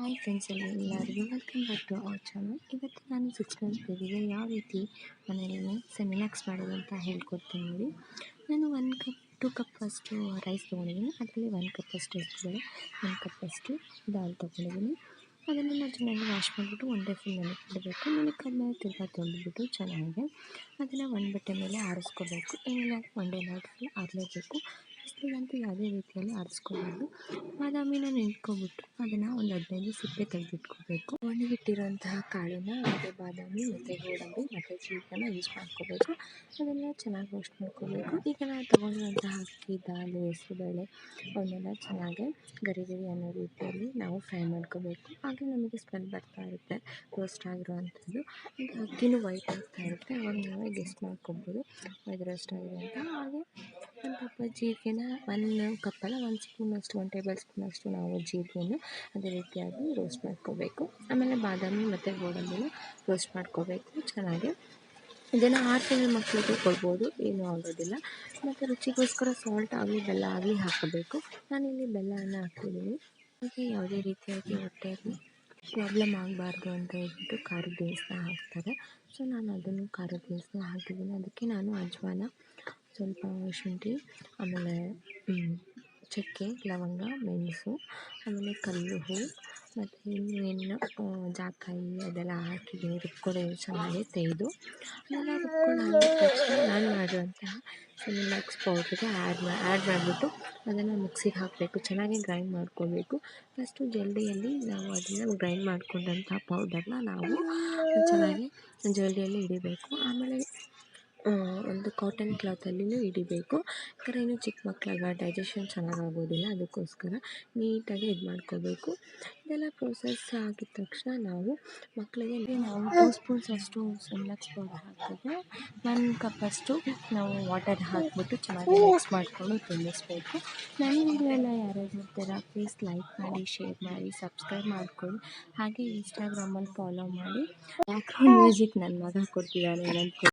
Hi friends ಎಲ್ಲರಿಗೂ welcome back to our channel ಇವತ್ತು ನಾನು ಸಿಕ್ಸ್ ಮಂತ್ಸ್ ಬೇಬಿಗೆ ಯಾವ ರೀತಿ ಮನೆಯಲ್ಲಿ ಸೆಮಿನಾಕ್ಸ್ ಮಾಡೋದು ಅಂತ ಹೇಳ್ಕೊಡ್ತೀನಿ ನೋಡಿ. ನಾನು ಒನ್ ಕಪ್ ಟು ಕಪ್ ಅಷ್ಟು ರೈಸ್ ತೊಗೊಂಡಿದ್ದೀನಿ. ಅದರಲ್ಲಿ ಒನ್ ಕಪ್ ಅಷ್ಟು ಹೆಸರುಬೇಳೆ ಒನ್ ಕಪ್ ಅಷ್ಟು ದಾಲ್ ತೊಗೊಂಡಿದ್ದೀನಿ. ಅದನ್ನೆಲ್ಲ ಚೆನ್ನಾಗಿ ವಾಶ್ ಮಾಡಿಬಿಟ್ಟು ಒನ್ ಡೇ ಫುಲ್ ನೆನಕಿಡಬೇಕು ನೆನಕಾದ್ಮೇಲೆ ತಿರ್ಗಾ ತೊಳೆದ್ಬಿಟ್ಟು ಚೆನ್ನಾಗಿ ಅದನ್ನು ಒಂದು ಬಟ್ಟೆ ಮೇಲೆ ಆರಿಸ್ಕೋಬೇಕು. ಏನಿಲ್ಲ ಒನ್ ಡೇ ನೈಟ್ ಫುಲ್ ಆರಲೇಬೇಕು. ಬಿಸಿಲಿಗಂತೂ ಯಾವುದೇ ರೀತಿಯಲ್ಲಿ ಆರಿಸ್ಕೋಬಾರ್ದು. ಬಾದಾಮಿನ ನೆನ್ಕೊಬಿಟ್ಟು ಅದನ್ನು ಒಂದು ಹದಿನೈದು ಸಿಪ್ಪೆ ತೆಗೆದಿಟ್ಕೋಬೇಕು. ಒಣಗಿಟ್ಟಿರೋಂತಹ ಕಾಳನ್ನ ಮತ್ತು ಬಾದಾಮಿ ಮತ್ತು ಗೋಡಂಬಿ ಮತ್ತು ಚೀಕನ್ನ ಯೂಸ್ ಮಾಡ್ಕೋಬೇಕು. ಅದೆಲ್ಲ ಚೆನ್ನಾಗಿ ರೋಸ್ಟ್ ಮಾಡ್ಕೋಬೇಕು. ಈಗ ನಾವು ತೊಗೊಂಡಿರುವಂತಹ ಅಕ್ಕಿ, ದಾಲು, ಹೆಸರುಬೇಳೆ ಅವನ್ನೆಲ್ಲ ಚೆನ್ನಾಗಿ ಗರಿ ಗರಿ ಅನ್ನೋ ರೀತಿಯಲ್ಲಿ ನಾವು ಫ್ರೈ ಮಾಡ್ಕೋಬೇಕು. ಹಾಗೆ ನಮಗೆ ಸ್ಮೆಲ್ ಬರ್ತಾ ಇರುತ್ತೆ ರೋಸ್ಟ್ ಆಗಿರುವಂಥದ್ದು. ಈಗ ಅಕ್ಕಿನೂ ವೈಟ್ ಆಗ್ತಾ ಇರುತ್ತೆ. ಅವಾಗ ನಾವೇ ಗೆಸ್ಟ್ ಮಾಡ್ಕೊಬೋದು. ಇದು ರೋಸ್ಟ್ ಆಗಿದೆ ಅಂತ ಹಾಗೆ ಒಂದು ಕಪ್ ಜೀರಿಗೆನ ಒನ್ ಕಪ್ಪಲ್ಲ ಒಂದು ಸ್ಪೂನಷ್ಟು ಒಂದು ಟೇಬಲ್ ಸ್ಪೂನಷ್ಟು ನಾವು ಜೀರಿಗೆಯನ್ನು ಅದೇ ರೀತಿಯಾಗಿ ರೋಸ್ಟ್ ಮಾಡ್ಕೋಬೇಕು. ಆಮೇಲೆ ಬಾದಾಮಿ ಮತ್ತು ಗೋಡಂಬಿನ ರೋಸ್ಟ್ ಮಾಡ್ಕೋಬೇಕು ಚೆನ್ನಾಗಿ. ಇದನ್ನು ಆರು ತಿಂಗಳ ಮಕ್ಕಳಿಗೆ ಕೊಡ್ಬೋದು, ಏನೂ ಆಗೋದಿಲ್ಲ ಮತ್ತು ರುಚಿಗೋಸ್ಕರ ಸಾಲ್ಟ್ ಆಗಲಿ ಬೆಲ್ಲ ಆಗಲಿ ಹಾಕಬೇಕು. ನಾನಿಲ್ಲಿ ಬೆಲ್ಲವನ್ನು ಹಾಕಿದ್ದೀನಿ. ಹಾಗೆ ಯಾವುದೇ ರೀತಿಯಾಗಿ ಹೊಟ್ಟೆ ಪ್ರಾಬ್ಲಮ್ ಆಗಬಾರ್ದು ಅಂತ ಹೇಳ್ಬಿಟ್ಟು ಖಾರದ ದಿನಸನ್ನ ಹಾಕ್ತಾರೆ. ಸೊ ನಾನು ಅದನ್ನು ಖಾರದ ದಿನಸನ್ನ ಹಾಕಿದ್ದೀನಿ. ಅದಕ್ಕೆ ನಾನು ಅಜ್ವಾನ ಸ್ವಲ್ಪ ಶುಂಠಿ ಆಮೇಲೆ ಚಕ್ಕೆ, ಲವಂಗ, ಮೆಣಸು, ಆಮೇಲೆ ಕಲ್ಲು ಹೂ, ಮತ್ತು ಇನ್ನೇನು ಜಾಕಾಯಿ ಅದೆಲ್ಲ ಹಾಕಿದ್ದೀನಿ. ರುಬ್ಕೊಂಡು ಚೆನ್ನಾಗಿ ತೆಗೆದು ಅದೆಲ್ಲ ರುಬ್ಕೊಂಡು ಆಗಿದ ತಕ್ಷಣ ನಾನು ಮಾಡಿರುವಂತಹ ಸೆಮಿಲಾಕ್ಸ್ ಪೌಡ್ರಿಗೆ ಆ್ಯಡ್ ಮಾ ಆ್ಯಡ್ ಮಾಡಿಬಿಟ್ಟು ಅದನ್ನು ಮಿಕ್ಸಿಗೆ ಹಾಕಬೇಕು. ಚೆನ್ನಾಗಿ ಗ್ರೈಂಡ್ ಮಾಡ್ಕೋಬೇಕು ಫಸ್ಟು ಜಲ್ದಿಯಲ್ಲಿ ನಾವು ಅದನ್ನು ಗ್ರೈಂಡ್ ಮಾಡ್ಕೊಂಡಂಥ ಪೌಡರ್ನ ನಾವು ಚೆನ್ನಾಗಿ ಜಲ್ಡಿಯಲ್ಲಿ ಹಿಡಿಬೇಕು. ಆಮೇಲೆ ಒಂದು ಕಾಟನ್ ಕ್ಲಾತಲ್ಲಿಯೂ ಹಿಡಿಬೇಕು ಯಾಕಂದರೆ ಇನ್ನೂ ಚಿಕ್ಕ ಮಕ್ಕಳಲ್ವ ಡೈಜೆಷನ್ ಚೆನ್ನಾಗಿ ಆಗೋದಿಲ್ಲ ಅದಕ್ಕೋಸ್ಕರ ನೀಟಾಗಿ ಇದು ಮಾಡ್ಕೋಬೇಕು. ಇದೆಲ್ಲ ಪ್ರೋಸೆಸ್ ಆಗಿದ ತಕ್ಷಣ ನಾವು ಮಕ್ಕಳಿಗೆ ನಾವು ಟೂ ಸ್ಪೂನ್ಸ್ ಅಷ್ಟು ಸೆಮ್ಲಕ್ಸ್ ಪೌಡರ್ ಹಾಕಿದ್ರೆ ಒನ್ ಕಪ್ ಅಷ್ಟು ನಾವು ವಾಟರ್ ಹಾಕಿಬಿಟ್ಟು ಚೆನ್ನಾಗಿ ಮಿಕ್ಸ್ ಮಾಡಿಕೊಂಡು ತಿನ್ನಿಸ್ಬೇಕು. ನನ್ನ ಎಲ್ಲ ಯಾರ್ಯಾರು ನೋಡ್ತೀರಾ ಪ್ಲೀಸ್ ಲೈಕ್ ಮಾಡಿ ಶೇರ್ ಮಾಡಿ ಸಬ್ಸ್ಕ್ರೈಬ್ ಮಾಡ್ಕೊಳ್ಳಿ. ಹಾಗೆ ಇನ್ಸ್ಟಾಗ್ರಾಮಲ್ಲಿ ಫಾಲೋ ಮಾಡಿ. ಬ್ಯಾಕ್ಗ್ರೌಂಡ್ ಮ್ಯೂಸಿಕ್ ನನ್ನ ಮಗ ಕೊಡ್ತಿದ್ದಾನೆ ನನ್ನ